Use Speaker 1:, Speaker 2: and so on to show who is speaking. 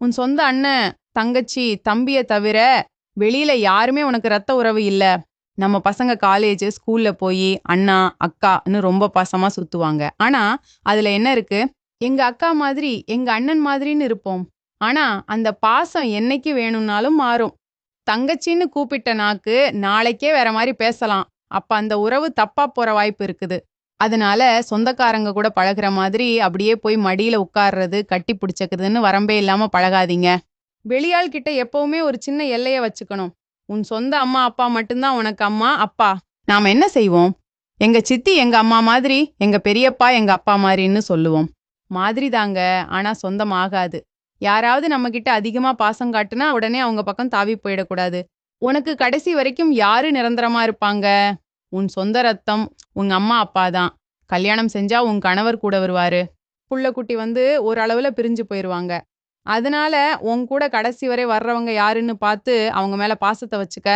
Speaker 1: உன் சொந்த அண்ணன் தங்கச்சி தம்பிய தவிர வெளியில யாருமே உனக்கு ரத்த உறவு இல்ல. நம்ம பசங்க காலேஜ் ஸ்கூல்ல போய் அண்ணா அக்கான்னு ரொம்ப பாசமா சுத்துவாங்க. ஆனா அதுல என்ன இருக்கு? எங்க அக்கா மாதிரி எங்க அண்ணன் மாதிரின்னு இருப்போம். ஆனா அந்த பாசம் என்னைக்கு வேணும்னாலும் மாறும். தங்கச்சின்னு கூப்பிட்ட நாக்கு நாளைக்கே வேற மாதிரி பேசலாம். அப்ப அந்த உறவு தப்பா போற வாய்ப்பு இருக்குது. அதனால சொந்தக்காரங்க கூட பழகுற மாதிரி அப்படியே போய் மடியில உட்கார்றது கட்டி பிடிச்சக்குதுன்னு வரம்பே இல்லாம பழகாதீங்க. வெளியாள் கிட்ட எப்பவுமே ஒரு சின்ன எல்லைய வச்சுக்கணும். உன் சொந்த அம்மா அப்பா மட்டும்தான் உனக்கு அம்மா அப்பா. நாம என்ன செய்வோம்? எங்க சித்தி எங்க அம்மா மாதிரி எங்க பெரியப்பா எங்க அப்பா மாதிரின்னு சொல்லுவோம். மாதிரி தாங்க ஆனா சொந்தம் ஆகாது. யாராவது நம்ம கிட்ட அதிகமா பாசம் காட்டுனா உடனே அவங்க பக்கம் தாவி போயிடக்கூடாது. உனக்கு கடைசி வரைக்கும் யாரு நிரந்தரமா இருப்பாங்க? உன் சொந்த ரத்தம் உங்க அம்மா அப்பா தான். கல்யாணம் செஞ்சா உன் கணவர் கூட வருவாரு. புள்ள குட்டி வந்து ஒரு அளவுல பிரிஞ்சு போயிருவாங்க. அதனால உன் கூட கடைசி வரை வர்றவங்க யாருன்னு பார்த்து அவங்க மேல பாசத்தை வச்சுக்க.